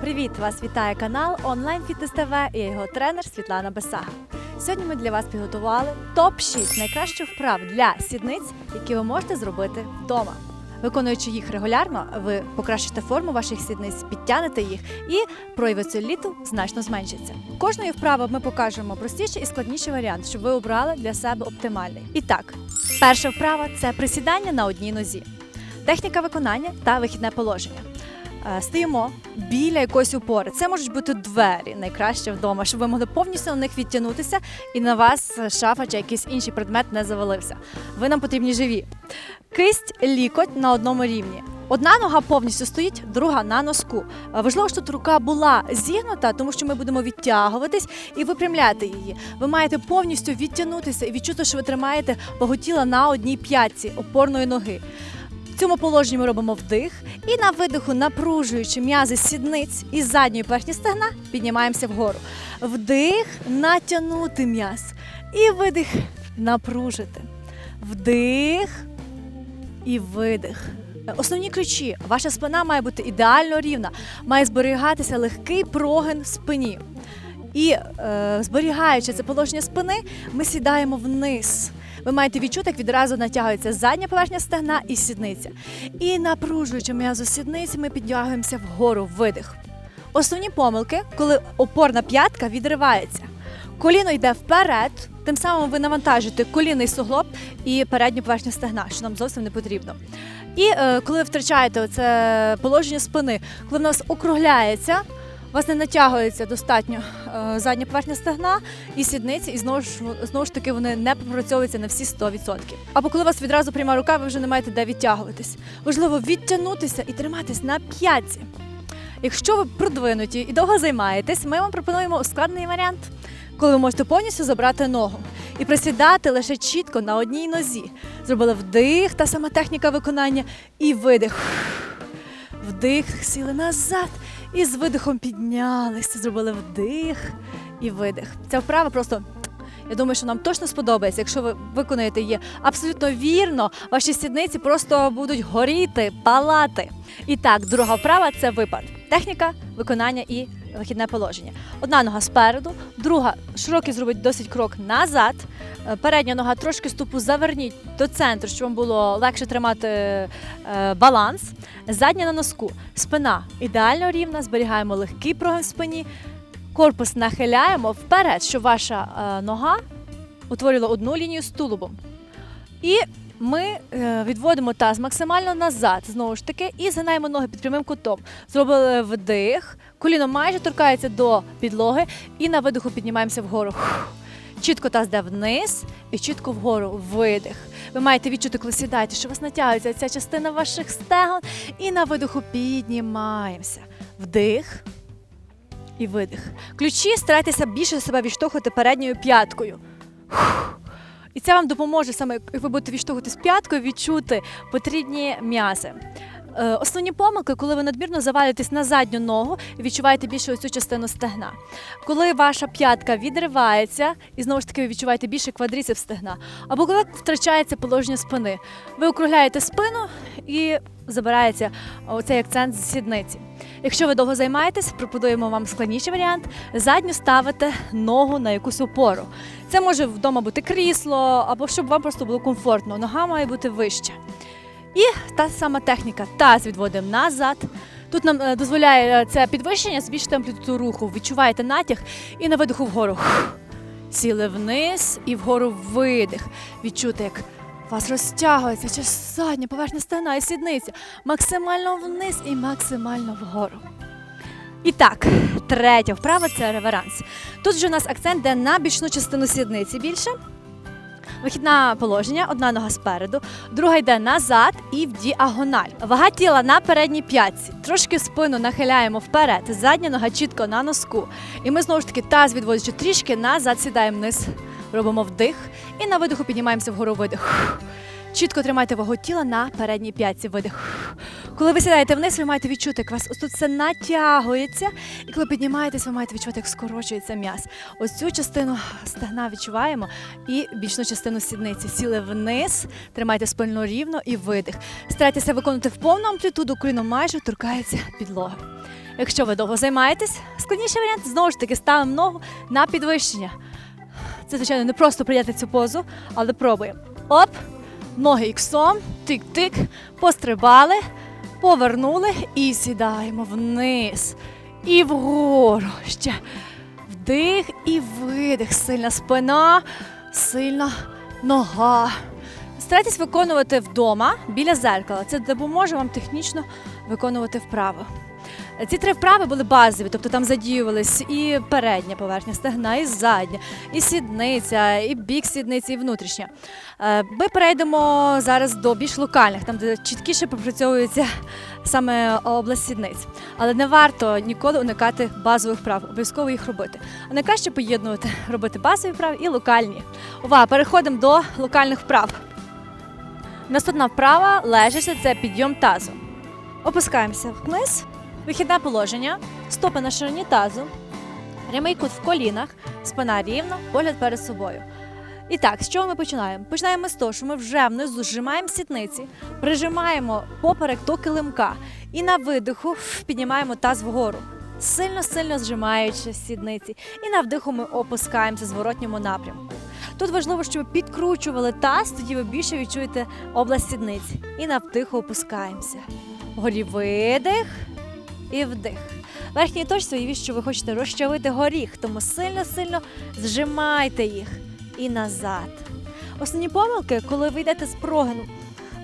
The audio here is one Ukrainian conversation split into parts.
Привіт! Вас вітає канал Онлайн Фітнес ТВ і його тренер Світлана Бесага. Сьогодні ми для вас підготували топ-6 найкращих вправ для сідниць, які ви можете зробити вдома. Виконуючи їх регулярно, ви покращите форму ваших сідниць, підтягнете їх і прояви целліту значно зменшиться. Кожної вправи ми покажемо простіший і складніший варіант, щоб ви обрали для себе оптимальний. І так, перша вправа це присідання на одній нозі, техніка виконання та вихідне положення. Е, Стоїмо біля якоїсь опори. Це можуть бути двері, найкраще вдома, щоб ви могли повністю на них відтягнутися і на вас шафа чи якийсь інший предмет не завалився. Ви нам потрібні живі. Кисть, лікоть на одному рівні. Одна нога повністю стоїть, друга на носку. Е, Важливо, щоб рука була зігнута, тому що ми будемо відтягуватись і випрямляти її. Ви маєте повністю відтягнутися і відчути, що ви тримаєте вагу тіла на одній п'ятці опорної ноги. Цьому положенні ми робимо вдих і на видиху, напружуючи м'язи сідниць і задньої поверхні стегна, піднімаємося вгору. Вдих, натягнути м'яз. І видих, напружити. Вдих і видих. Основні ключі. Ваша спина має бути ідеально рівна, має зберігатися легкий прогин в спині. І е, зберігаючи це положення спини, ми сідаємо вниз. Ви маєте відчути, як відразу натягується задня поверхня стегна і сідниця. І напружуючи м'язо сідниці, ми підтягуємося вгору видих. Основні помилки, коли опорна п'ятка відривається. Коліно йде вперед, тим самим ви навантажуєте колінний суглоб і передню поверхню стегна, що нам зовсім не потрібно. І е, коли ви втрачаєте це положення спини, коли в нас округляється, вас не натягується достатньо е, задня поверхня стегна і сідниці, і знову ж знову ж таки вони не попрацьовуються на всі 100%. Або коли у вас відразу пряма рука, ви вже не маєте де відтягуватись. Важливо відтягнутися і триматись на п'ятці. Якщо ви продвинуті і довго займаєтесь, ми вам пропонуємо ускладнений варіант, коли ви можете повністю забрати ногу і присідати лише чітко на одній нозі. Зробили вдих, та сама техніка виконання, і видих. Вдих, сіли назад і з видихом піднялися. Зробили вдих і видих. Ця вправа просто. Я думаю, що нам точно сподобається. Якщо ви виконуєте її абсолютно вірно, ваші сідниці просто будуть горіти, палати. І так, друга вправа це випад. Техніка, виконання і вихідне положення. Одна нога спереду, друга широкий зробить досить крок назад. Е, Передня нога трошки стопу заверніть до центру, щоб вам було легше тримати е, баланс. Задня на носку. Спина ідеально рівна, зберігаємо легкий прогин в спині. Корпус нахиляємо вперед, щоб ваша е, нога утворила одну лінію з тулубом. І ми е, відводимо таз максимально назад, знову ж таки, і згинаємо ноги під прямим кутом. Зробили вдих, коліно майже торкається до підлоги, і на видиху піднімаємося вгору. Чітко таз йде вниз і чітко вгору видих. Ви маєте відчути, коли сідаєте, що вас натягується ця частина ваших стегон. І на видиху піднімаємося. Вдих і видих. Ключі старайтеся більше себе відштовхувати передньою п'яткою. Фух. І це вам допоможе саме, як ви будете відштовхувати п'яткою, відчути потрібні м'язи. Е, Основні помилки, коли ви надмірно завалюєтесь на задню ногу і відчуваєте більше ось цю частину стегна. Коли ваша п'ятка відривається, і знову ж таки ви відчуваєте більше квадріцеп стегна, або коли втрачається положення спини. Ви округляєте спину і забирається оцей акцент з сідниці. Якщо ви довго займаєтесь, пропонуємо вам складніший варіант. Задню ставите ногу на якусь опору. Це може вдома бути крісло, або щоб вам просто було комфортно. Нога має бути вища. І та сама техніка. Таз відводимо назад. Тут нам е, дозволяє е, це підвищення збільшити амплітуду руху. Відчуваєте натяг і на видиху вгору. Сіли вниз і вгору видих. Відчути, як вас розтягується чи задня поверхня стегна і сідниця. Максимально вниз і максимально вгору. І так, третя вправа це реверанс. Тут вже у нас акцент йде на бічну частину сідниці більше. Вихідне положення, одна нога спереду, друга йде назад і в діагональ. Вага тіла на передній п'ятці. Трошки спину нахиляємо вперед. Задня нога чітко на носку. І ми знову ж таки таз відводячи трішки назад, сідаємо вниз. Робимо вдих і на видиху піднімаємося вгору видих. Чітко тримайте вагу тіла на передній п'ятці. Видих. Коли ви сідаєте вниз, ви маєте відчути, як у вас ось тут все натягується. І коли піднімаєтесь, ви маєте відчути, як скорочується м'яз. Ось цю частину стегна відчуваємо і бічну частину сідниці. Сіли вниз, тримайте спину рівно і видих. Старайтеся виконувати в повну амплітуду, коліно майже торкається підлоги. Якщо ви довго займаєтесь, складніший варіант знову ж таки ставимо ногу на підвищення. Це, звичайно, не просто прийняти цю позу, але пробуємо. Оп, ноги іксом, тик-тик, пострибали, повернули і сідаємо вниз. І вгору ще. Вдих і видих. Сильна спина, сильна нога. Старайтесь виконувати вдома біля зеркала. Це допоможе вам технічно виконувати вправи. Ці три вправи були базові, тобто там задіювались і передня поверхня стегна, і задня, і сідниця, і бік сідниці, і внутрішня. Е, Ми перейдемо зараз до більш локальних, там де чіткіше пропрацьовується саме область сідниць. Але не варто ніколи уникати базових вправ, обов'язково їх робити. А найкраще поєднувати робити базові вправи і локальні. Увага, переходимо до локальних вправ. Наступна вправа лежача це підйом тазу. Опускаємося вниз, вихідне положення, стопи на ширині тазу, прямий кут в колінах, спина рівна, погляд перед собою. І так, з чого ми починаємо? Починаємо з того, що ми вже внизу зжимаємо сідниці, прижимаємо поперек до килимка і на видиху піднімаємо таз вгору, сильно-сильно зжимаючи сідниці. І на вдиху ми опускаємося в зворотньому напрямку. Тут важливо, щоб підкручували таз, тоді ви більше відчуєте область сідниць. І на вдиху опускаємося. Вгорі видих і вдих. В Верхній точці уявіть, що ви хочете розчавити горіх, тому сильно-сильно зжимайте їх і назад. Основні помилки, коли ви йдете з прогину,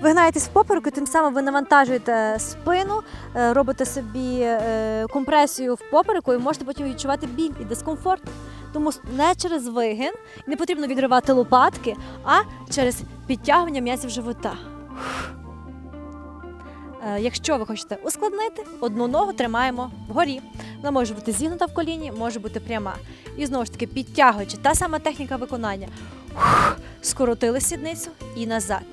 ви гнаєтесь в попереку, тим самим ви навантажуєте спину, е, робите собі е, компресію в попереку і можете потім відчувати біль і дискомфорт. Тому не через вигин, не потрібно відривати лопатки, а через підтягування м'язів живота. Е, Якщо ви хочете ускладнити, одну ногу тримаємо вгорі. Вона може бути зігнута в коліні, може бути пряма. І знову ж таки підтягуючи, та сама техніка виконання. Скоротили сідницю і назад.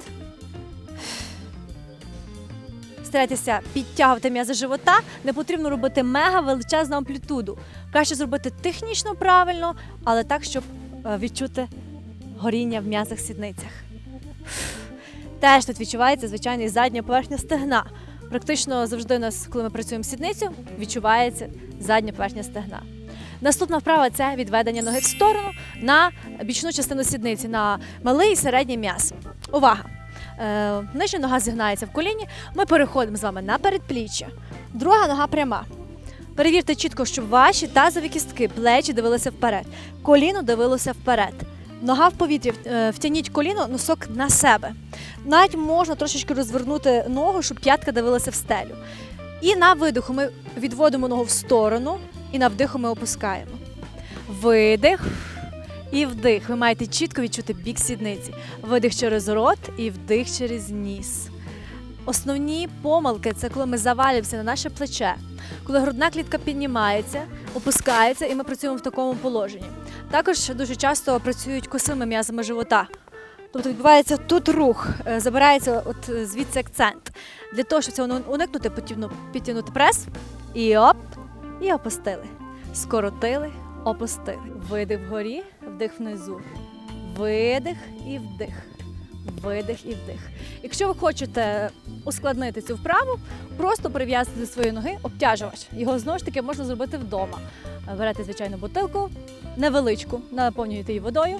Старайтеся підтягувати м'язи живота, не потрібно робити мега величезну амплітуду. Краще зробити технічно правильно, але так, щоб е, відчути горіння в м'язах сідницях. Теж тут відчувається звичайно задня поверхня стегна. Практично завжди у нас, коли ми працюємо сідницю, відчувається задня поверхня стегна. Наступна вправа це відведення ноги в сторону на бічну частину сідниці, на малий і середній м'яз. Увага! Е, нижня нога зігнається в коліні. Ми переходимо з вами на передпліччя. Друга нога пряма. Перевірте чітко, щоб ваші тазові кістки, плечі дивилися вперед, коліно дивилося вперед. Нога в повітрі, е, втягніть коліно, носок на себе. Навіть можна трошечки розвернути ногу, щоб п'ятка дивилася в стелю. І на видиху ми відводимо ногу в сторону, і на вдиху ми опускаємо. Видих і вдих. Ви маєте чітко відчути бік сідниці. Видих через рот і вдих через ніс. Основні помилки це коли ми завалюємося на наше плече, коли грудна клітка піднімається, опускається, і ми працюємо в такому положенні. Також дуже часто працюють косими м'язами живота. Тобто відбувається тут рух, е, забирається от звідси акцент. Для того, щоб цього уникнути, потрібно підтягнути прес і оп, і опустили. Скоротили, опустили. Видих вгорі, вдих внизу. Видих і вдих. Видих і вдих. Якщо ви хочете ускладнити цю вправу, просто прив'язати до своєї ноги обтяжувач. Його знову ж таки можна зробити вдома. Берете звичайну бутилку, невеличку, наповнюєте її водою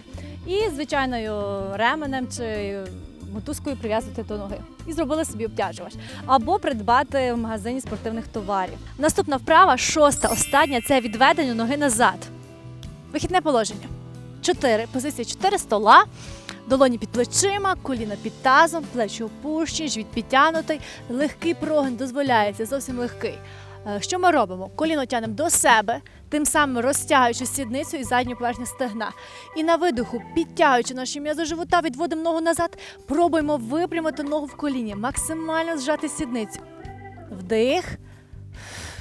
і звичайною ременем чи мотузкою прив'язуєте до ноги. І зробили собі обтяжувач. Або придбати в магазині спортивних товарів. Наступна вправа, шоста, остання це відведення ноги назад. Вихідне положення. Чотири. Позиція чотири стола. Долоні під плечима, коліна під тазом, плечі опущені, живіт підтягнутий. Легкий прогин дозволяється, зовсім легкий. Е, Що ми робимо? Коліно тягнемо до себе, тим самим розтягуючи сідницю і задню поверхню стегна. І на видиху, підтягуючи наші м'язи живота, відводимо ногу назад, пробуємо випрямити ногу в коліні, максимально зжати сідницю. Вдих.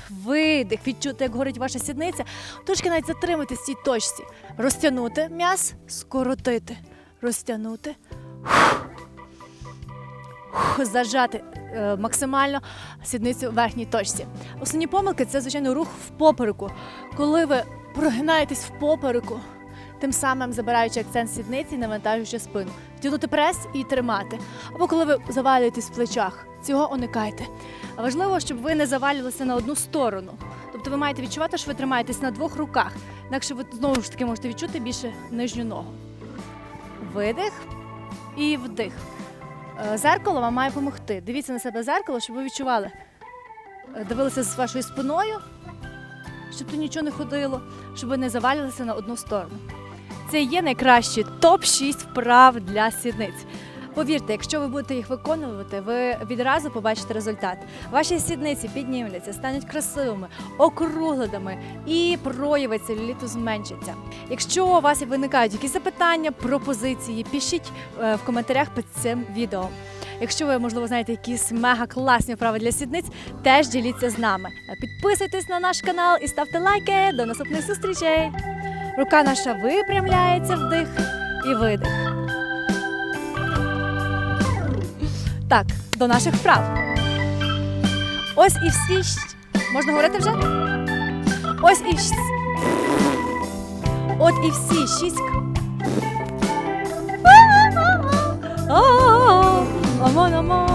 Видих, відчути, як горить ваша сідниця. Трошки навіть затримати цій точці. Розтягнути м'яз, скоротити. Розтягнути. Зажати максимально сідницю в верхній точці. Основні помилки це, звичайно, рух в попереку. Коли ви прогинаєтесь в попереку, тим самим забираючи акцент сідниці, навантажуючи спину. Тягнути прес і тримати. Або коли ви завалюєтесь в плечах, цього уникайте. Важливо, щоб ви не завалювалися на одну сторону. Тобто ви маєте відчувати, що ви тримаєтесь на двох руках. Інакше ви знову ж таки можете відчути більше нижню ногу. Видих і вдих. Е, Зеркало вам має допомогти. Дивіться на себе зеркало, щоб ви відчували. Е, Дивилися з вашою спиною, щоб тут нічого не ходило, щоб ви не завалилися на одну сторону. Це є найкращі топ-6 вправ для сідниць. Повірте, якщо ви будете їх виконувати, ви відразу побачите результат. Ваші сідниці піднімляться, стануть красивими, округлими і прояви целюліту зменшаться. Якщо у вас виникають якісь запитання, пропозиції, пишіть е, в коментарях під цим відео. Якщо ви, можливо, знаєте якісь мега класні вправи для сідниць, теж діліться з нами. Підписуйтесь на наш канал і ставте лайки. До наступних зустрічей! Рука наша випрямляється, вдих і видих. Так, до наших вправ. Ось і всі. Можна говорити вже? Ось і. От і всі шість. Омон, амо.